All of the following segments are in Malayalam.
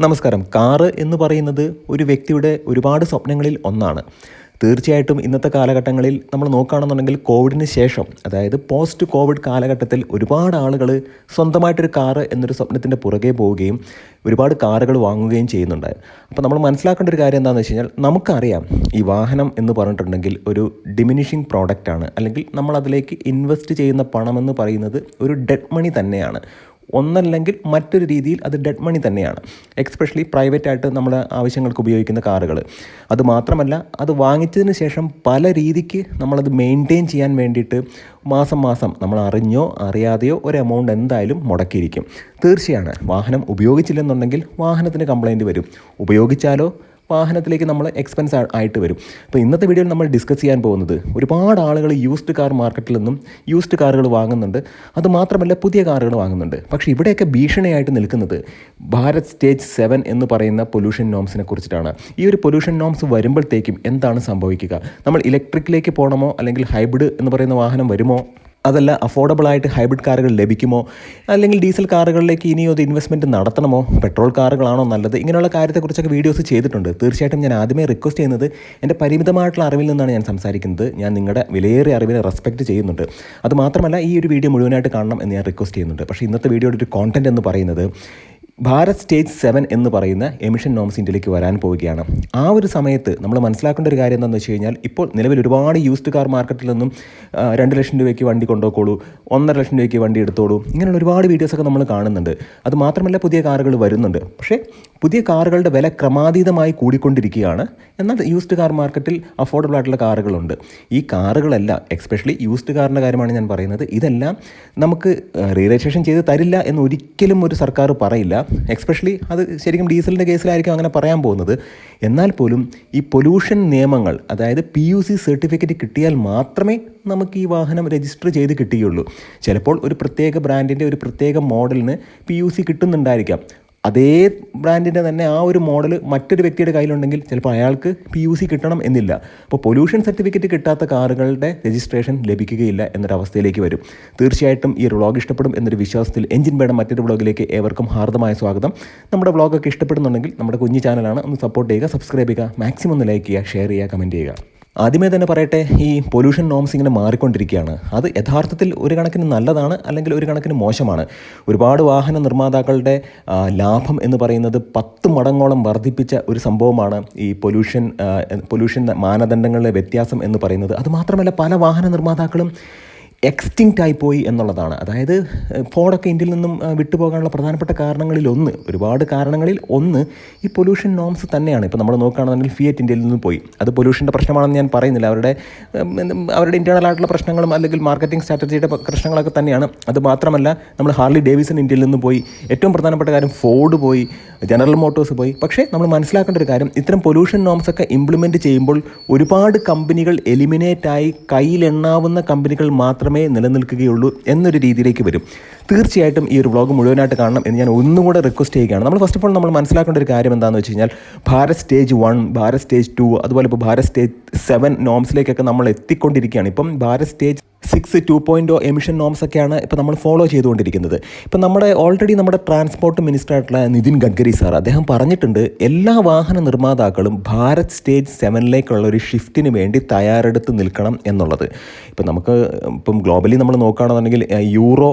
നമസ്കാരം. കാറ് എന്ന് പറയുന്നത് ഒരു വ്യക്തിയുടെ ഒരുപാട് സ്വപ്നങ്ങളിൽ ഒന്നാണ്. തീർച്ചയായിട്ടും ഇന്നത്തെ കാലഘട്ടങ്ങളിൽ നമ്മൾ നോക്കുകയാണെന്നുണ്ടെങ്കിൽ കോവിഡിന് ശേഷം അതായത് പോസ്റ്റ് കോവിഡ് കാലഘട്ടത്തിൽ ഒരുപാട് ആളുകൾ സ്വന്തമായിട്ടൊരു കാറ് എന്നൊരു സ്വപ്നത്തിന്റെ പുറകെ പോവുകയും ഒരുപാട് കാറുകൾ വാങ്ങുകയും ചെയ്യുന്നുണ്ട്. അപ്പോൾ നമ്മൾ മനസ്സിലാക്കേണ്ട ഒരു കാര്യം എന്താണെന്ന് വെച്ച് കഴിഞ്ഞാൽ നമുക്കറിയാം ഈ വാഹനം എന്ന് പറഞ്ഞിട്ടുണ്ടെങ്കിൽ ഒരു ഡിമിനിഷിങ് പ്രോഡക്റ്റാണ് അല്ലെങ്കിൽ നമ്മൾ അതിലേക്ക് ഇൻവെസ്റ്റ് ചെയ്യുന്ന പണമെന്ന് പറയുന്നത് ഒരു ഡെഡ് മണി തന്നെയാണ്. ഒന്നല്ലെങ്കിൽ മറ്റൊരു രീതിയിൽ അത് ഡെഡ് മണി തന്നെയാണ്. എക്സ്പെഷ്യലി പ്രൈവറ്റ് ആയിട്ട് നമ്മുടെ ആവശ്യങ്ങൾക്ക് ഉപയോഗിക്കുന്ന കാറുകൾ അത് മാത്രമല്ല അത് വാങ്ങിച്ചതിന് ശേഷം പല രീതിക്ക് നമ്മളത് മെയിന്റെയിൻ ചെയ്യാൻ വേണ്ടിയിട്ട് മാസം മാസം നമ്മൾ അറിഞ്ഞോ അറിയാതെയോ ഒരു എമൗണ്ട് എന്തായാലും മുടക്കിയിരിക്കും. തീർച്ചയാണ് വാഹനം ഉപയോഗിച്ചില്ലെന്നുണ്ടെങ്കിൽ വാഹനത്തിന് കംപ്ലൈന്റ് വരും. ഉപയോഗിച്ചാലോ വാഹനത്തിലേക്ക് നമ്മൾ എക്സ്പെൻസ് ആയിട്ട് വരും. അപ്പോൾ ഇന്നത്തെ വീഡിയോയിൽ നമ്മൾ ഡിസ്കസ് ചെയ്യാൻ പോകുന്നത് ഒരുപാട് ആളുകൾ യൂസ്ഡ് കാർ മാർക്കറ്റിൽ നിന്നും യൂസ്ഡ് കാറുകൾ വാങ്ങുന്നുണ്ട്. അത് മാത്രമല്ല പുതിയ കാറുകൾ വാങ്ങുന്നുണ്ട്. പക്ഷേ ഇവിടെയൊക്കെ ഭീഷണിയായിട്ട് നിൽക്കുന്നത് ഭാരത് സ്റ്റേജ് സെവൻ എന്ന് പറയുന്ന പൊല്യൂഷൻ നോംസിനെ കുറിച്ചിട്ടാണ്. ഈ ഒരു പൊല്യൂഷൻ നോംസ് വരുമ്പോഴത്തേക്കും എന്താണ് സംഭവിക്കുക? നമ്മൾ ഇലക്ട്രിക്കിലേക്ക് പോകണമോ അല്ലെങ്കിൽ ഹൈബ്രിഡ് എന്ന് പറയുന്ന വാഹനം വരുമോ? അതല്ല അഫോർഡബിളായിട്ട് ഹൈബ്രിഡ് കാറുകൾ ലഭിക്കുമോ? അല്ലെങ്കിൽ ഡീസൽ കാറുകളിലേക്ക് ഇനി ഒരു ഇൻവെസ്റ്റ്മെന്റ് നടത്തണമോ? പെട്രോൾ കാറുകളാണോ നല്ലത്? ഇങ്ങനെയുള്ള കാര്യത്തെക്കുറിച്ചൊക്കെ വീഡിയോസ് ചെയ്തിട്ടുണ്ട്. തീർച്ചയായിട്ടും ഞാൻ ആദ്യമേ റിക്വസ്റ്റ് ചെയ്യുന്നത് എന്റെ പരിമിതമായിട്ടുള്ള അറിവിൽ നിന്നാണ് ഞാൻ സംസാരിക്കുന്നത്. ഞാൻ നിങ്ങളുടെ വിലയേറിയ അറിവിനെ റെസ്പെക്റ്റ് ചെയ്യുന്നുണ്ട്. അതുമാത്രമല്ല ഈ ഒരു വീഡിയോ മുഴുവനായിട്ട് കാണണം എന്ന് ഞാൻ റിക്വസ്റ്റ് ചെയ്യുന്നുണ്ട്. പക്ഷേ ഇന്നത്തെ വീഡിയോയുടെ ഒരു കോണ്ടന്റ് എന്ന് പറയുന്നത് ഭാരത് സ്റ്റേജ് സെവൻ എന്ന് പറയുന്ന എമിഷൻ നോംസ് ഇന്ത്യയിലേക്ക് വരാൻ പോവുകയാണ്. ആ ഒരു സമയത്ത് നമ്മൾ മനസ്സിലാക്കേണ്ട ഒരു കാര്യം എന്താണെന്ന് വെച്ച് കഴിഞ്ഞാൽ ഇപ്പോൾ നിലവിൽ ഒരുപാട് യൂസ്ഡ് കാർ മാർക്കറ്റിൽ നിന്നും രണ്ട് ലക്ഷം രൂപയ്ക്ക് വണ്ടി കൊണ്ടുപോയിക്കോളൂ ഒന്നര ലക്ഷം രൂപയ്ക്ക് വണ്ടി എടുത്തോളൂ ഇങ്ങനെയുള്ള ഒരുപാട് വീഡിയോസൊക്കെ നമ്മൾ കാണുന്നുണ്ട്. അത് മാത്രമല്ല പുതിയ കാറുകൾ വരുന്നുണ്ട്. പക്ഷേ പുതിയ കാറുകളുടെ വില ക്രമാതീതമായി കൂടിക്കൊണ്ടിരിക്കുകയാണ്. എന്നാൽ യൂസ്ഡ് കാർ മാർക്കറ്റിൽ അഫോർഡബിൾ ആയിട്ടുള്ള കാറുകളുണ്ട്. ഈ കാറുകളല്ല എക്സ്പെഷ്യലി യൂസ്ഡ് കാറിന്റെ കാര്യമാണ് ഞാൻ പറയുന്നത് ഇതെല്ലാം നമുക്ക് റീരജിസ്ട്രേഷൻ ചെയ്ത് തരില്ല എന്ന് ഒരിക്കലും ഒരു സർക്കാർ പറയില്ല. എക്സ്പെഷ്യലി അത് ശരിക്കും ഡീസലിന്റെ കേസിലായിരിക്കും അങ്ങനെ പറയാൻ പോകുന്നത്. എന്നാൽ പോലും ഈ പൊല്യൂഷൻ നിയമങ്ങൾ അതായത് പി യു സി സർട്ടിഫിക്കറ്റ് കിട്ടിയാൽ മാത്രമേ നമുക്ക് ഈ വാഹനം രജിസ്റ്റർ ചെയ്ത് കിട്ടുകയുള്ളൂ ചിലപ്പോൾ ഒരു പ്രത്യേക ബ്രാൻഡിന്റെ ഒരു പ്രത്യേക മോഡലിന് പി യു സി കിട്ടുന്നുണ്ടായിരിക്കാം. അതേ ബ്രാൻഡിന്റെ തന്നെ ആ ഒരു മോഡൽ മറ്റൊരു വ്യക്തിയുടെ കയ്യിലുണ്ടെങ്കിൽ ചിലപ്പോൾ അയാൾക്ക് പി യു സി കിട്ടണം എന്നില്ല. അപ്പോൾ പൊല്യൂഷൻ സർട്ടിഫിക്കറ്റ് കിട്ടാത്ത കാറുകളുടെ രജിസ്ട്രേഷൻ ലഭിക്കുകയില്ല എന്നൊരവസ്ഥയിലേക്ക് വരും. തീർച്ചയായിട്ടും ഈ ഒരു വ്ളോഗ് ഇഷ്ടപ്പെടും എന്നൊരു വിശ്വാസത്തിൽ എഞ്ചിൻ വേണം മറ്റൊരു വ്ളോഗിലേക്ക് ഏവർക്കും ഹാർദമായ സ്വാഗതം. നമ്മുടെ വ്ളോഗൊക്കെ ഇഷ്ടപ്പെടുന്നുണ്ടെങ്കിൽ നമ്മുടെ കുഞ്ഞു ചാനലാണ് ഒന്ന് സപ്പോർട്ട് ചെയ്യുക സബ്സ്ക്രൈബ് ചെയ്യുക മാക്സിമം ഒന്ന് ലൈക്ക് ചെയ്യുക ഷെയർ ചെയ്യുക കമന്റ് ചെയ്യുക. ആദ്യമേ തന്നെ പറയട്ടെ ഈ പൊല്യൂഷൻ നോംസ് ഇങ്ങനെ മാറിക്കൊണ്ടിരിക്കുകയാണ്. അത് യഥാർത്ഥത്തിൽ ഒരു കണക്കിന് നല്ലതാണ് അല്ലെങ്കിൽ ഒരു കണക്കിന് മോശമാണ്? ഒരുപാട് വാഹന നിർമ്മാതാക്കളുടെ ലാഭം എന്ന് പറയുന്നത് പത്ത് മടങ്ങോളം വർദ്ധിപ്പിച്ച ഒരു സംഭവമാണ് ഈ പൊല്യൂഷൻ പൊല്യൂഷൻ മാനദണ്ഡങ്ങളിലെ വ്യത്യാസം എന്ന് പറയുന്നത്. അതുമാത്രമല്ല പല വാഹന നിർമ്മാതാക്കളും എക്സ്റ്റിങ്ക്റ്റ് ആയിപ്പോയി എന്നുള്ളതാണ്. അതായത് ഫോണൊക്കെ ഇന്ത്യയിൽ നിന്നും വിട്ടുപോകാനുള്ള പ്രധാനപ്പെട്ട കാരണങ്ങളിൽ ഒന്ന് ഒരുപാട് കാരണങ്ങളിൽ ഒന്ന് ഈ പൊല്യൂഷൻ നോംസ് തന്നെയാണ്. ഇപ്പോൾ നമ്മൾ നോക്കുകയാണെന്നുണ്ടെങ്കിൽ ഫിയറ്റ് ഇന്ത്യയിൽ നിന്ന് പോയി. അത് പൊല്യൂഷന്റെ പ്രശ്നമാണെന്ന് ഞാൻ പറയുന്നില്ല. അവരുടെ അവരുടെ ഇന്റേർണൽ ആയിട്ടുള്ള പ്രശ്നങ്ങളും അല്ലെങ്കിൽ മാർക്കറ്റിംഗ് സ്ട്രാറ്റജിയുടെ പ്രശ്നങ്ങളൊക്കെ തന്നെയാണ്. അത് മാത്രമല്ല നമ്മൾ ഹാർലി ഡേവിസൺ ഇന്ത്യയിൽ നിന്ന് പോയി. ഏറ്റവും പ്രധാനപ്പെട്ട കാര്യം ഫോർഡ് പോയി ജനറൽ മോട്ടോഴ്സ് പോയി. പക്ഷേ നമ്മൾ മനസ്സിലാക്കേണ്ട ഒരു കാര്യം ഇത്തരം പൊല്യൂഷൻ നോംസ് ഒക്കെ ഇംപ്ലിമെന്റ് ചെയ്യുമ്പോൾ ഒരുപാട് കമ്പനികൾ എലിമിനേറ്റ് ആയി കയ്യിലെണ്ണാവുന്ന കമ്പനികൾ മാത്രമേ നിലനിൽക്കുകയുള്ളൂ എന്നൊരു രീതിയിലേക്ക് വരും. തീർച്ചയായിട്ടും ഈ ഒരു വ്ളോഗ് മുഴുവനായിട്ട് കാണണം എന്ന് ഞാൻ ഒന്നും കൂടെ റിക്വസ്റ്റ് ചെയ്യുകയാണ്. നമ്മൾ ഫസ്റ്റ് ഓഫ് ഓൾ നമ്മൾ മനസ്സിലാക്കേണ്ട ഒരു കാര്യം എന്താണെന്ന് വെച്ച് കഴിഞ്ഞാൽ Bharat stage one Bharat stage two അതുപോലെ ഇപ്പോൾ ഭാരത് സ്റ്റേജ് സെവൻ നോംസിലേക്കൊക്കെ നമ്മൾ എത്തിക്കൊണ്ടിരിക്കുകയാണ്. ഇപ്പം Bharat stage six two point emission norms ഒക്കെയാണ് ഇപ്പോൾ നമ്മൾ ഫോളോ ചെയ്തുകൊണ്ടിരിക്കുന്നത്. ഇപ്പം നമ്മുടെ ഓൾറെഡി നമ്മുടെ ട്രാൻസ്പോർട്ട് മിനിസ്റ്റർ ആയിട്ടുള്ള നിതിൻ ഗഡ്കരി സാർ അദ്ദേഹം പറഞ്ഞിട്ടുണ്ട് എല്ലാ വാഹന നിർമ്മാതാക്കളും ഭാരത് സ്റ്റേജ് സെവനിലേക്കുള്ള ഒരു ഷിഫ്റ്റിന് വേണ്ടി തയ്യാറെടുത്ത് നിൽക്കണം എന്നുള്ളത്. ഇപ്പം നമുക്ക് ഇപ്പം ഗ്ലോബലി നമ്മൾ നോക്കുകയാണെന്നുണ്ടെങ്കിൽ യൂറോ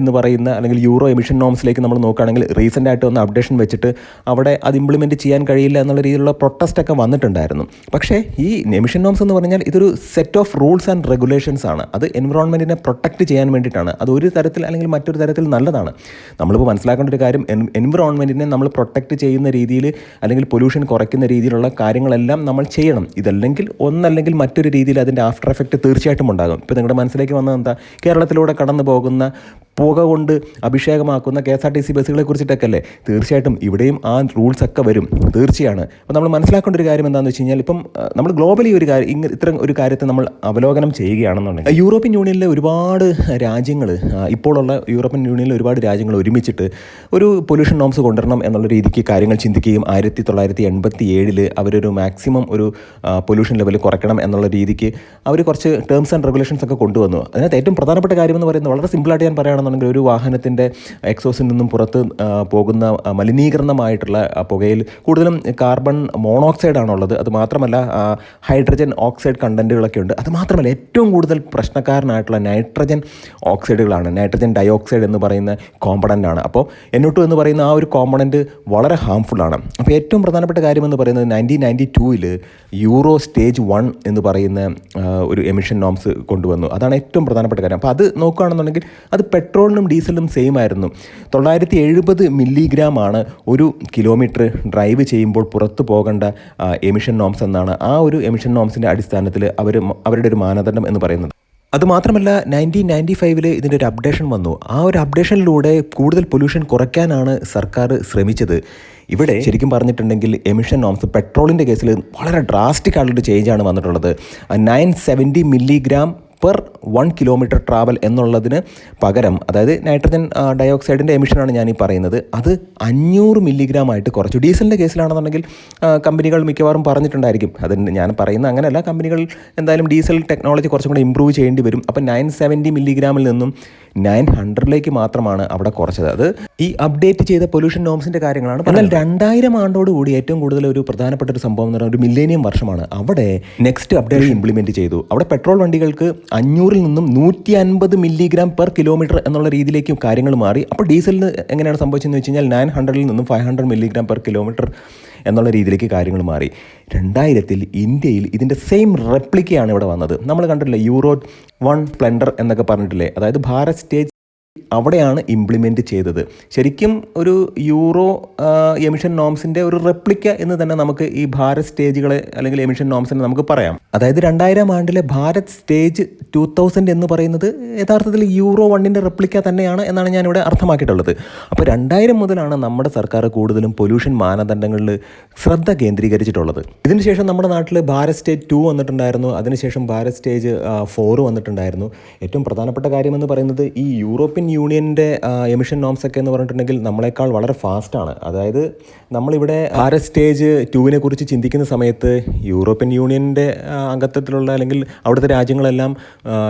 എന്ന് പറയുന്ന അല്ലെങ്കിൽ യൂറോ എമിഷൻ നോംസിലേക്ക് നമ്മൾ നോക്കുകയാണെങ്കിൽ റീസെന്റ് ആയിട്ട് ഒന്ന് അപ്ഡേഷൻ വെച്ചിട്ട് അവിടെ അത് ഇംപ്ലിമെന്റ് ചെയ്യാൻ കഴിയില്ല എന്നുള്ള രീതിയിലുള്ള പ്രൊട്ടസ്റ്റ് ഒക്കെ വന്നിട്ടുണ്ടായിരുന്നു. പക്ഷേ ഈ എമിഷൻ നോംസ് എന്ന് പറഞ്ഞാൽ ഇതൊരു set of rules and regulations ആണ്. അത് എൻവറോൺമെന്റിനെ പ്രൊട്ടക്റ്റ് ചെയ്യാൻ വേണ്ടിയിട്ടാണ്. അത് ഒരു തരത്തിൽ അല്ലെങ്കിൽ മറ്റൊരു തരത്തിൽ നല്ലതാണ്. നമ്മളിപ്പോൾ മനസ്സിലാക്കേണ്ട ഒരു കാര്യം എൻവറോൺമെന്റിനെ നമ്മൾ പ്രൊട്ടക്റ്റ് ചെയ്യുന്ന രീതിയിൽ അല്ലെങ്കിൽ പൊല്യൂഷൻ കുറയ്ക്കുന്ന രീതിയിലുള്ള കാര്യങ്ങളെല്ലാം നമ്മൾ ചെയ്യണം. ഇതല്ലെങ്കിൽ ഒന്നല്ലെങ്കിൽ മറ്റൊരു രീതിയിൽ അതിന്റെ ആഫ്റ്റർ എഫക്റ്റ് തീർച്ചയായിട്ടും ഉണ്ടാകും. ഇപ്പോൾ നിങ്ങളുടെ മനസ്സിലേക്ക് വന്നത് എന്താ? കേരളത്തിലൂടെ കടന്നു പോകുന്ന പുക കൊണ്ട് അഭിഷേകമാക്കുന്ന K S R T C ബസ്സുകളെ കുറിച്ചിട്ടൊക്കെ അല്ലേ? തീർച്ചയായിട്ടും ഇവിടെയും ആ റൂൾസ് ഒക്കെ വരും. തീർച്ചയാണ്. അപ്പോൾ നമ്മൾ മനസ്സിലാക്കേണ്ട ഒരു കാര്യം എന്താണെന്ന് വെച്ച് കഴിഞ്ഞാൽ ഇപ്പം നമ്മൾ ഗ്ലോബലി ഒരു കാര്യം ഇങ്ങനെ ഇത്തരം ഒരു കാര്യത്തെ നമ്മൾ അവലോകനം ചെയ്യുകയാണെന്നുണ്ടെങ്കിൽ നോക്കുകയാണെന്നുണ്ടെങ്കിൽ യൂറോപ്യൻ യൂണിയനിലെ ഒരുപാട് രാജ്യങ്ങൾ ഇപ്പോഴുള്ള യൂറോപ്യൻ യൂണിയനിലെ ഒരുപാട് രാജ്യങ്ങൾ ഒരുമിച്ചിട്ട് ഒരു പൊല്യൂഷൻ നോംസ് കൊണ്ടുവരണം എന്നുള്ള രീതിക്ക് കാര്യങ്ങൾ ചിന്തിക്കുകയും ആയിരത്തി തൊള്ളായിരത്തി എൺപത്തി ഏഴിൽ അവരൊരു മാക്സിമം ഒരു പൊല്യൂഷൻ ലെവൽ കുറയ്ക്കണം എന്നുള്ള രീതിക്ക് അവർ കുറച്ച് ടേംസ് ആൻഡ് റെഗുലേഷൻസ് ഒക്കെ കൊണ്ടുവന്നു. അതിനകത്ത് ഏറ്റവും പ്രധാനപ്പെട്ട കാര്യം എന്ന് പറയുന്നത് വളരെ സിമ്പിളായിട്ട് ഞാൻ പറയുകയാണെന്നുണ്ടെങ്കിൽ ഒരു വാഹനത്തിന്റെ എക്സോസിൽ നിന്നും പുറത്ത് പോകുന്ന മലിനീകരണമായിട്ടുള്ള പുകയിൽ കൂടുതലും കാർബൺ മോണോക്സൈഡ് ആണുള്ളത്. അത് മാത്രമല്ല ഹൈഡ്രജൻ ഓക്സൈഡ് കണ്ടന്റുകളൊക്കെ ഉണ്ട്. അത് മാത്രമല്ല ഏറ്റവും കൂടുതൽ പ്രശ്നക്കാരനായിട്ടുള്ള നൈട്രജൻ ഓക്സൈഡുകളാണ്. നൈട്രജൻ ഡയോക്സൈഡ് എന്ന് പറയുന്ന കോമ്പണന്റ് ആണ്. അപ്പോൾ എന്നോട്ടു എന്ന് പറയുന്ന ആ ഒരു കോമ്പണന്റ് വളരെ ഹാംഫുള്ളാണ് അപ്പോൾ ഏറ്റവും പ്രധാനപ്പെട്ട കാര്യം എന്ന് പറയുന്നത് നയന്റീൻ നയന്റി ടൂവിൽ യൂറോ സ്റ്റേജ് വൺ എന്ന് പറയുന്ന ഒരു എമിഷൻ നോംസ് കൊണ്ടുവന്നു. അതാണ് ഏറ്റവും പ്രധാനപ്പെട്ട കാര്യം. അപ്പോൾ അത് നോക്കുകയാണെന്നുണ്ടെങ്കിൽ അത് പെട്രോളിനും ഡീസലിനും സെയിം ആയിരുന്നു. തൊള്ളായിരത്തി എഴുപത് മില്ലിഗ്രാം ആണ് ഒരു കിലോമീറ്റർ ഡ്രൈവ് ചെയ്യുമ്പോൾ പുറത്തു പോകേണ്ട എമിഷൻ നോംസ് എന്നാണ് ആ ഒരു എമിഷൻ നോംസിന്റെ അടിസ്ഥാനത്തിൽ അവർ അവരുടെ ഒരു മാനദണ്ഡം എന്ന് പറയുന്നത്. അതുമാത്രമല്ല നയന്റീൻ നയന്റി ഫൈവിൽ ഇതിന്റെ ഒരു അപ്ഡേഷൻ വന്നു. ആ ഒരു അപ്ഡേഷനിലൂടെ കൂടുതൽ പൊല്യൂഷൻ കുറയ്ക്കാനാണ് സർക്കാർ ശ്രമിച്ചത്. ഇവിടെ ശരിക്കും പറഞ്ഞിട്ടുണ്ടെങ്കിൽ എമിഷൻ നോംസ് പെട്രോളിന്റെ കേസിൽ വളരെ ഡ്രാസ്റ്റിക് ആയിട്ടുള്ളൊരു ചേഞ്ചാണ് വന്നിട്ടുള്ളത്. Nine seventy milligram per one kilometre travel എന്നുള്ളതിന് പകരം അതായത് നൈട്രജൻ ഡയോക്സൈഡിന്റെ എമിഷനാണ് ഞാൻ ഈ പറയുന്നത് അത് അഞ്ഞൂറ് മില്ലിഗ്രാം ആയിട്ട് കുറച്ചു. ഡീസലിന്റെ കേസിലാണെന്നുണ്ടെങ്കിൽ കമ്പനികൾ മിക്കവാറും പറഞ്ഞിട്ടുണ്ടായിരിക്കും. അതിന് ഞാൻ പറയുന്ന അങ്ങനെയല്ല കമ്പനികൾ എന്തായാലും ഡീസൽ ടെക്നോളജി കുറച്ചും കൂടെ ഇമ്പ്രൂവ് ചെയ്യേണ്ടി വരും. അപ്പോൾ നയൻ സെവന്റി മില്ലിഗ്രാമിൽ നിന്നും നയൻ ഹൺഡ്രഡിലേക്ക് മാത്രമാണ് അവിടെ കുറച്ചത്. അത് ഈ അപ്ഡേറ്റ് ചെയ്ത പൊല്യൂഷൻ നോംസിന്റെ കാര്യങ്ങളാണ് എന്നാൽ രണ്ടായിരം ആണ്ടോടുകൂടി ഏറ്റവും കൂടുതൽ ഒരു പ്രധാനപ്പെട്ട ഒരു സംഭവം എന്ന് പറയുന്നത് ഒരു മില്ലേനിയം വർഷമാണ്. അവിടെ നെക്സ്റ്റ് അപ്ഡേറ്റ് ഇംപ്ലിമെന്റ് ചെയ്തു. അവിടെ പെട്രോൾ വണ്ടികൾക്ക് അഞ്ഞൂറിൽ നിന്നും നൂറ്റി അൻപത് മില്ലിഗ്രാം പെർ കിലോമീറ്റർ എന്നുള്ള രീതിയിലേക്ക് കാര്യങ്ങൾ മാറി. അപ്പോൾ ഡീസലിന് എങ്ങനെയാണ് സംഭവിച്ചതെന്ന് വെച്ച് കഴിഞ്ഞാൽ നയൻ ഹൺഡ്രഡിൽ നിന്നും five hundred milligram per kilometre എന്നുള്ള രീതിയിലേക്ക് കാര്യങ്ങൾ മാറി. രണ്ടായിരത്തിൽ ഇന്ത്യയിൽ ഇതിന്റെ സെയിം റെപ്ലിക്കയാണ് ഇവിടെ വന്നത്. നമ്മൾ കണ്ടിട്ടില്ലേ യൂറോ വൺ സ്പ്ലെൻഡർ എന്നൊക്കെ പറഞ്ഞിട്ടില്ലേ? അതായത് ഭാരത് സ്റ്റേജ് അവിടെയാണ് ഇംപ്ലിമെന്റ് ചെയ്തത്. ശരിക്കും ഒരു യൂറോ എമിഷൻ നോംസിന്റെ ഒരു റെപ്ലിക്ക എന്ന് തന്നെ നമുക്ക് ഈ ഭാരത് സ്റ്റേജുകളെ അല്ലെങ്കിൽ എമിഷൻ നോംസിനെ നമുക്ക് പറയാം. അതായത് രണ്ടായിരം ആണ്ടിലെ ഭാരത് സ്റ്റേജ് ടു തൗസൻഡ് എന്ന് പറയുന്നത് യഥാർത്ഥത്തിൽ യൂറോ വണ്ണിന്റെ റെപ്ലിക്ക തന്നെയാണ് എന്നാണ് ഞാനിവിടെ അർത്ഥമാക്കിയിട്ടുള്ളത്. അപ്പോൾ രണ്ടായിരം മുതലാണ് നമ്മുടെ സർക്കാർ കൂടുതലും പൊല്യൂഷൻ മാനദണ്ഡങ്ങളിൽ ശ്രദ്ധ കേന്ദ്രീകരിച്ചിട്ടുള്ളത്. ഇതിനുശേഷം നമ്മുടെ നാട്ടിൽ ഭാരത് സ്റ്റേജ് ടു വന്നിട്ടുണ്ടായിരുന്നു. അതിനുശേഷം ഭാരത് സ്റ്റേജ് ഫോർ വന്നിട്ടുണ്ടായിരുന്നു. ഏറ്റവും പ്രധാനപ്പെട്ട കാര്യമെന്ന് പറയുന്നത് ഈ യൂറോപ്യൻ യൂണിയന്റെ എമിഷൻ നോംസ് ഒക്കെ എന്ന് പറഞ്ഞിട്ടുണ്ടെങ്കിൽ നമ്മളെക്കാൾ വളരെ ഫാസ്റ്റാണ് അതായത് നമ്മളിവിടെ ഭാരത് സ്റ്റേജ് ടുവിനെ കുറിച്ച് ചിന്തിക്കുന്ന സമയത്ത് യൂറോപ്യൻ യൂണിയന്റെ അംഗത്വത്തിലുള്ള അല്ലെങ്കിൽ അവിടുത്തെ രാജ്യങ്ങളെല്ലാം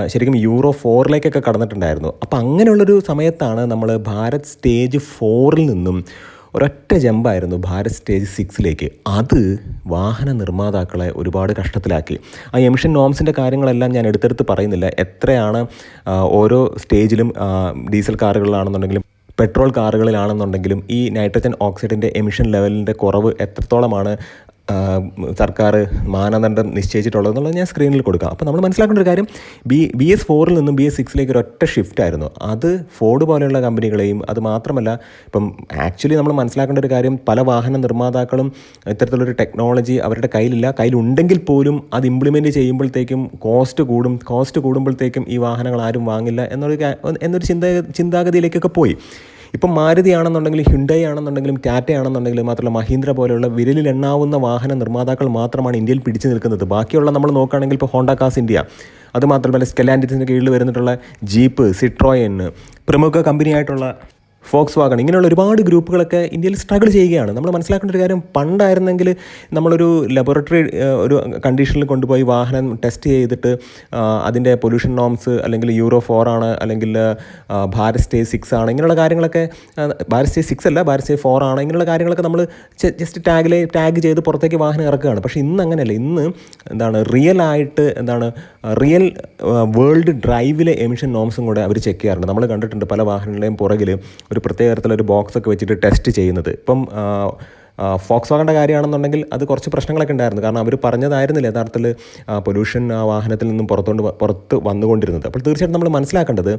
ശരിക്കും യൂറോ ഫോറിലേക്കൊക്കെ കടന്നിട്ടുണ്ടായിരുന്നു. അപ്പോൾ അങ്ങനെയുള്ളൊരു സമയത്താണ് നമ്മൾ ഭാരത് സ്റ്റേജ് ഫോറിൽ നിന്നും ഒരൊറ്റ ജമ്പായിരുന്നു ഭാരത് സ്റ്റേജ് സിക്സിലേക്ക്. അത് വാഹന നിർമ്മാതാക്കളെ ഒരുപാട് കഷ്ടത്തിലാക്കി. ആ എമിഷൻ നോംസിന്റെ കാര്യങ്ങളെല്ലാം ഞാൻ എടുത്തെടുത്ത് പറയുന്നില്ല. എത്രയാണ് ഓരോ സ്റ്റേജിലും ഡീസൽ കാറുകളിലാണെന്നുണ്ടെങ്കിലും പെട്രോൾ കാറുകളിലാണെന്നുണ്ടെങ്കിലും ഈ നൈട്രജൻ ഓക്സൈഡിന്റെ എമിഷൻ ലെവലിന്റെ കുറവ് എത്രത്തോളമാണ് സർക്കാർ മാനദണ്ഡം നിശ്ചയിച്ചിട്ടുള്ളതെന്നുള്ളത് ഞാൻ സ്ക്രീനിൽ കൊടുക്കാം. അപ്പോൾ നമ്മൾ മനസ്സിലാക്കേണ്ട ഒരു കാര്യം ബി ബി എസ് ഫോറിൽ നിന്നും ബി എസ് സിക്സിലേക്ക് ഒരു ഒറ്റ ഷിഫ്റ്റ് ആയിരുന്നു. അത് ഫോർഡ് പോലെയുള്ള കമ്പനികളെയും അത് മാത്രമല്ല ഇപ്പം ആക്ച്വലി നമ്മൾ മനസ്സിലാക്കേണ്ട ഒരു കാര്യം പല വാഹന നിർമ്മാതാക്കളും ഇത്തരത്തിലൊരു ടെക്നോളജി അവരുടെ കയ്യിലില്ല. കയ്യിലുണ്ടെങ്കിൽ പോലും അത് ഇംപ്ലിമെന്റ് ചെയ്യുമ്പോഴത്തേക്കും കോസ്റ്റ് കൂടും കോസ്റ്റ് കൂടുമ്പോഴത്തേക്കും ഈ വാഹനങ്ങൾ ആരും വാങ്ങില്ല എന്നൊരു എന്നൊരു ചിന്ത ചിന്താഗതിയിലേക്കൊക്കെ പോയി. ഇപ്പം മാരുതി ആണെന്നുണ്ടെങ്കിലും ഹിണ്ടൈ ആണെന്നുണ്ടെങ്കിലും ടാറ്റ ആണെന്നുണ്ടെങ്കിലും മാത്രമല്ല മഹീന്ദ്ര പോലെയുള്ള വിരലിൽ എണ്ണാവുന്ന വാഹന നിർമ്മാതാക്കൾ മാത്രമാണ് ഇന്ത്യയിൽ പിടിച്ചു നിൽക്കുന്നത്. ബാക്കിയുള്ള നമ്മൾ നോക്കുകയാണെങ്കിൽ ഇപ്പോൾ ഹോണ്ട കാസ് ഇന്ത്യ അത് മാത്രമല്ല സ്കെലാൻഡിസിന്റെ കീഴിൽ വരുന്നിട്ടുള്ള ജീപ്പ് സിട്രോയൻ പ്രമുഖ കമ്പനിയായിട്ടുള്ള ഫോക്സ് വാഗൺ ഇങ്ങനെയുള്ള ഒരുപാട് ഗ്രൂപ്പുകളൊക്കെ ഇന്ത്യയിൽ സ്ട്രഗിൾ ചെയ്യുകയാണ്. നമ്മൾ മനസ്സിലാക്കേണ്ട ഒരു കാര്യം പണ്ടായിരുന്നെങ്കിൽ നമ്മളൊരു ലബോറട്ടറി ഒരു കണ്ടീഷനിൽ കൊണ്ടുപോയി വാഹനം ടെസ്റ്റ് ചെയ്തിട്ട് അതിന്റെ പൊല്യൂഷൻ നോംസ് അല്ലെങ്കിൽ യൂറോ ഫോർ ആണ് അല്ലെങ്കിൽ ഭാരത് സ്റ്റേ സിക്സ് ആണ് ഇങ്ങനെയുള്ള കാര്യങ്ങളൊക്കെ ഭാരത് സ്റ്റേ സിക്സ് അല്ല ഭാരത് സ്റ്റേ ഫോർ ആണ് ഇങ്ങനെയുള്ള കാര്യങ്ങളൊക്കെ നമ്മൾ ജസ്റ്റ് ടാഗിലെ ടാഗ് ചെയ്ത് പുറത്തേക്ക് വാഹനം ഇറക്കുകയാണ്. പക്ഷേ ഇന്ന് അങ്ങനെയല്ല. ഇന്ന് എന്താണ് റിയൽ ആയിട്ട് എന്താണ് റിയൽ വേൾഡ് ഡ്രൈവിലെ എമിഷൻ നോംസും കൂടെ അവർ ചെക്ക് ചെയ്യാറുണ്ട്. നമ്മൾ കണ്ടിട്ടുണ്ട് പല വാഹനങ്ങളുടെയും പുറകിൽ ഒരു പ്രത്യേക തരത്തിലൊരു ബോക്സ് ഒക്കെ വെച്ചിട്ട് ടെസ്റ്റ് ചെയ്യുന്നത്. ഇപ്പം ഫോക്സ് വാഗന്റെ കാര്യമാണെന്നുണ്ടെങ്കിൽ അത് കുറച്ച് പ്രശ്നങ്ങളൊക്കെ ഉണ്ടായിരുന്നു. കാരണം അവർ പറഞ്ഞതായിരുന്നില്ല യഥാർത്ഥത്തിൽ പൊല്യൂഷൻ വാഹനത്തിൽ നിന്നും പുറത്തോണ്ട് പുറത്ത് വന്നുകൊണ്ടിരുന്നത്. അപ്പോൾ തീർച്ചയായിട്ടും നമ്മൾ മനസ്സിലാക്കേണ്ടത്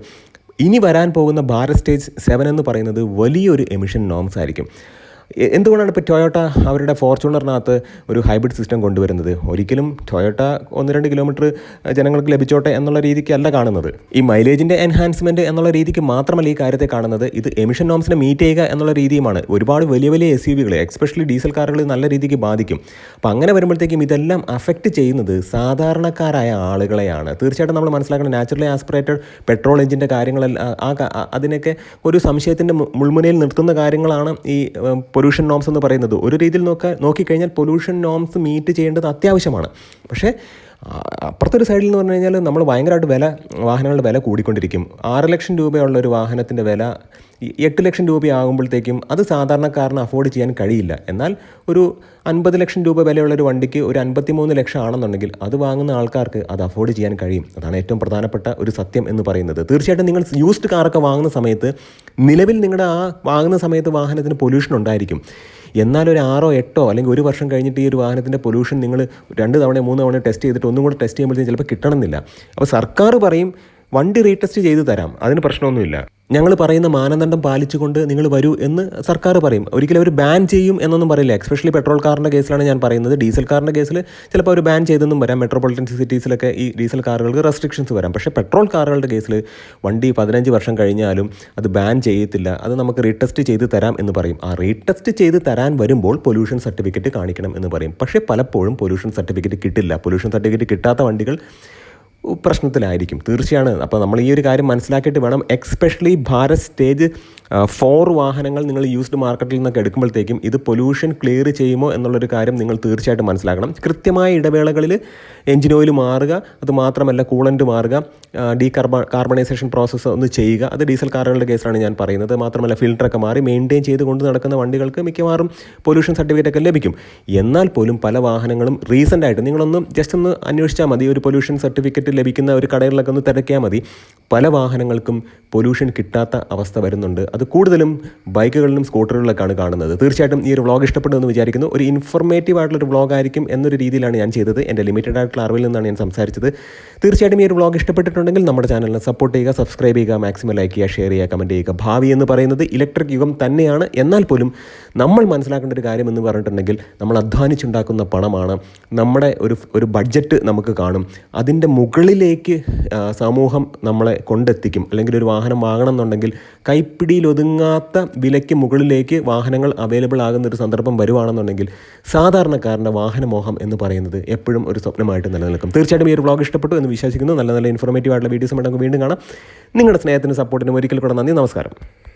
ഇനി വരാൻ പോകുന്ന ഭാരത് സ്റ്റേജ് സെവൻ എന്ന് പറയുന്നത് വലിയൊരു എമിഷൻ നോംസ് ആയിരിക്കും. എന്തുകൊണ്ടാണ് ഇപ്പോൾ ടൊയോട്ട അവരുടെ ഫോർച്യൂണറിനകത്ത് ഒരു ഹൈബ്രിഡ് സിസ്റ്റം കൊണ്ടുവരുന്നത്? ഒരിക്കലും ടൊയോട്ട ഒന്ന് രണ്ട് കിലോമീറ്റർ ജനങ്ങൾക്ക് ലഭിച്ചോട്ടെ എന്നുള്ള രീതിക്കല്ല കാണുന്നത്. ഈ മൈലേജിന്റെ എൻഹാൻസ്മെന്റ് എന്നുള്ള രീതിക്ക് മാത്രമല്ല ഈ കാര്യത്തെ കാണുന്നത്. ഇത് എമിഷൻ നോംസിനെ മീറ്റ് ചെയ്യുക എന്നുള്ള രീതിയുമാണ്. ഒരുപാട് വലിയ വലിയ എസ് യു വികളെ എക്സ്പെഷ്യലി ഡീസൽ കാറുകൾ നല്ല രീതിക്ക് ബാധിക്കും. അപ്പോൾ അങ്ങനെ വരുമ്പോഴത്തേക്കും ഇതെല്ലാം അഫക്റ്റ് ചെയ്യുന്നത് സാധാരണക്കാരായ ആളുകളെയാണ്. തീർച്ചയായിട്ടും നമ്മൾ മനസ്സിലാക്കണം നാച്ചുറലി ആസ്പിറേറ്റഡ് പെട്രോൾ എഞ്ചിന്റെ കാര്യങ്ങളെല്ലാം ആ അതിനൊക്കെ ഒരു സംശയത്തിന്റെ മുൾമുനയിൽ നിർത്തുന്ന കാര്യങ്ങളാണ് ഈ പൊല്യൂഷൻ നോംസ് എന്ന് പറയുന്നത്. ഒരു രീതിയിൽ നോക്കാൻ നോക്കിക്കഴിഞ്ഞാൽ പൊല്യൂഷൻ നോംസ് മീറ്റ് ചെയ്യേണ്ടത് അത്യാവശ്യമാണ്. പക്ഷേ അപ്പുറത്തെ ഒരു സൈഡിൽ എന്ന് പറഞ്ഞു കഴിഞ്ഞാൽ നമ്മൾ ഭയങ്കരമായിട്ട് വില വാഹനങ്ങളുടെ വില കൂടിക്കൊണ്ടിരിക്കും. ആറ് ലക്ഷം രൂപയുള്ള ഒരു വാഹനത്തിന്റെ വില എട്ട് ലക്ഷം രൂപയാകുമ്പോഴത്തേക്കും അത് സാധാരണക്കാരന് അഫോർഡ് ചെയ്യാൻ കഴിയില്ല. എന്നാൽ ഒരു അൻപത് ലക്ഷം രൂപ വിലയുള്ള ഒരു വണ്ടിക്ക് ഒരു അൻപത്തിമൂന്ന് ലക്ഷം ആണെന്നുണ്ടെങ്കിൽ അത് വാങ്ങുന്ന ആൾക്കാർക്ക് അത് അഫോർഡ് ചെയ്യാൻ കഴിയും. അതാണ് ഏറ്റവും പ്രധാനപ്പെട്ട ഒരു സത്യം എന്ന് പറയുന്നത്. തീർച്ചയായിട്ടും നിങ്ങൾ യൂസ്ഡ് കാറൊക്കെ വാങ്ങുന്ന സമയത്ത് നിലവിൽ നിങ്ങളുടെ ആ വാങ്ങുന്ന സമയത്ത് വാഹനത്തിന് പൊല്യൂഷൻ ഉണ്ടായിരിക്കും. എന്നാൽ ഒരു ആറോ എട്ടോ അല്ലെങ്കിൽ ഒരു വർഷം കഴിഞ്ഞിട്ട് ഈ ഒരു വാഹനത്തിന്റെ പൊല്യൂഷൻ നിങ്ങൾ രണ്ട് തവണ മൂന്ന് തവണ ടെസ്റ്റ് ചെയ്തിട്ട് ഒന്നും കൂടെ ടെസ്റ്റ് ചെയ്യുമ്പോഴത്തേക്കും ചിലപ്പോൾ കിട്ടണമെന്നില്ല. അപ്പോൾ സർക്കാർ പറയും വണ്ടി റീടെസ്റ്റ് ചെയ്ത് തരാം. അതിന് പ്രശ്നമൊന്നുമില്ല. ഞങ്ങൾ പറയുന്ന മാനദണ്ഡം പാലിച്ചുകൊണ്ട് നിങ്ങൾ വരൂ എന്ന് സർക്കാർ പറയും. ഒരിക്കലും അവർ ബാൻ ചെയ്യും എന്നൊന്നും പറയില്ല. എക്സ്പെഷ്യലി പെട്രോൾ കാറിന്റെ കേസിലാണ് ഞാൻ പറയുന്നത്. ഡീസൽ കാറിന്റെ കേസിൽ ചിലപ്പോൾ അവർ ബാൻ ചെയ്തെന്നും വരാം. മെട്രോപൊളിറ്റൻ സിറ്റീസിലൊക്കെ ഈ ഡീസൽ കാറുകൾക്ക് റെസ്ട്രിക്ഷൻസ് വരാം. പക്ഷേ പെട്രോൾ കാറുകളുടെ കേസിൽ വണ്ടി പതിനഞ്ച് വർഷം കഴിഞ്ഞാലും അത് ബാൻ ചെയ്യത്തില്ല. അത് നമുക്ക് റീടെസ്റ്റ് ചെയ്ത് തരാം എന്ന് പറയും. ആ റീടെസ്റ്റ് ചെയ്ത് തരാൻ വരുമ്പോൾ പൊല്യൂഷൻ സർട്ടിഫിക്കറ്റ് കാണിക്കണം എന്ന് പറയും. പക്ഷേ പലപ്പോഴും പൊല്യൂഷൻ സർട്ടിഫിക്കറ്റ് കിട്ടില്ല. പൊല്യൂഷൻ സർട്ടിഫിക്കറ്റ് കിട്ടാത്ത വണ്ടികൾ പ്രശ്നത്തിലായിരിക്കും. തീർച്ചയാണ്. അപ്പോൾ നമ്മൾ ഈ ഒരു കാര്യം മനസ്സിലാക്കിയിട്ട് വേണം. എക്സ്പെഷ്യലി ഭാരത് സ്റ്റേജ് ഫോർ വാഹനങ്ങൾ നിങ്ങൾ യൂസ്ഡ് മാർക്കറ്റിൽ നിന്നൊക്കെ എടുക്കുമ്പോഴത്തേക്കും ഇത് പൊല്യൂഷൻ ക്ലിയർ ചെയ്യുമോ എന്നുള്ളൊരു കാര്യം നിങ്ങൾ തീർച്ചയായിട്ടും മനസ്സിലാക്കണം. കൃത്യമായ ഇടവേളകളിൽ എഞ്ചിൻ ഓയിൽ മാറുക അത് മാത്രമല്ല കൂളന്റ് മാറുക ഡീ കാർബ കാർബണൈസേഷൻ പ്രോസസ്സ് ഒന്ന് ചെയ്യുക. അത് ഡീസൽ കാറുകളുടെ കേസിലാണ് ഞാൻ പറയുന്നത്. മാത്രമല്ല ഫിൽട്ടറൊക്കെ മാറി മെയിന്റെയിൻ ചെയ്ത് കൊണ്ട് നടക്കുന്ന വണ്ടികൾക്ക് മിക്കവാറും പൊല്യൂഷൻ സർട്ടിഫിക്കറ്റ് ഒക്കെ ലഭിക്കും. എന്നാൽ പോലും പല വാഹനങ്ങളും റീസെന്റ് ആയിട്ട് നിങ്ങളൊന്ന് ജസ്റ്റ് ഒന്ന് അന്വേഷിച്ചാൽ മതി. ഒരു പൊല്യൂഷൻ സർട്ടിഫിക്കറ്റ് ലഭിക്കുന്ന ഒരു കടകളിലൊക്കെ ഒന്ന് തിരക്കിയാൽ മതി. പല വാഹനങ്ങൾക്കും പൊല്യൂഷൻ കിട്ടാത്ത അവസ്ഥ വരുന്നുണ്ട്. അത് കൂടുതലും ബൈക്കുകളിലും സ്കൂട്ടറുകളിലൊക്കെയാണ് കാണുന്നത്. തീർച്ചയായിട്ടും ഈ ഒരു വ്ളോഗ് ഇഷ്ടപ്പെട്ടു എന്ന് വിചാരിക്കുന്നു. ഒരു ഇൻഫർമേറ്റീവ് ആയിട്ടുള്ളൊരു വ്ളോഗ് ആയിരിക്കും എന്നൊരു രീതിയിലാണ് ഞാൻ ചെയ്തത്. എന്റെ ലിമിറ്റഡ് ആയിട്ടുള്ള അറിവിൽ നിന്നാണ് ഞാൻ സംസാരിച്ചത്. തീർച്ചയായിട്ടും ഈ ഒരു വ്ളോഗ് ഇഷ്ടപ്പെട്ടിട്ടുണ്ടെങ്കിൽ നമ്മുടെ ചാനലിനെ സപ്പോർട്ട് ചെയ്യുക സബ്സ്ക്രൈബ് ചെയ്യുക മാക്സിമം ലൈക്ക് ചെയ്യുക ഷെയർ ചെയ്യുക കമന്റ് ചെയ്യുക. ഭാവി എന്ന് പറയുന്നത് ഇലക്ട്രിക് യുഗം തന്നെയാണ്. എന്നാൽ പോലും നമ്മൾ മനസ്സിലാക്കേണ്ട ഒരു കാര്യം എന്ന് പറഞ്ഞിട്ടുണ്ടെങ്കിൽ നമ്മൾ അധ്വാനിച്ചുണ്ടാക്കുന്ന പണമാണ്. നമ്മുടെ ഒരു ഒരു ബഡ്ജറ്റ് നമുക്ക് കാണും. അതിന്റെ മുകളിലേക്ക് സമൂഹം നമ്മളെ കൊണ്ടെത്തിക്കും. അല്ലെങ്കിൽ ഒരു വാഹനം വാങ്ങണം എന്നുണ്ടെങ്കിൽ കൈപ്പിടിയിൽ ഒതുങ്ങാത്ത വിലയ്ക്ക് മുകളിലേക്ക് വാഹനങ്ങൾ അവൈലബിൾ ആകുന്ന ഒരു സന്ദർഭം വരുവാണെന്നുണ്ടെങ്കിൽ സാധാരണക്കാരന്റെ വാഹനമോഹം എന്ന് പറയുന്നത് എപ്പോഴും ഒരു സ്വപ്നമായിട്ട് നിലനിൽക്കും. തീർച്ചയായിട്ടും ഈ ഒരു വ്ളോഗ് ഇഷ്ടപ്പെട്ടു എന്ന് വിശ്വസിക്കുന്നു. നല്ല നല്ല ഇൻഫോർമേറ്റീവ് ആയിട്ടുള്ള വീഡിയോസ് നമുക്ക് വീണ്ടും കാണാം. നിങ്ങളുടെ സ്നേഹത്തിനും സപ്പോർട്ടിനും ഒരിക്കൽ കൂടെ നന്ദി. നമസ്കാരം.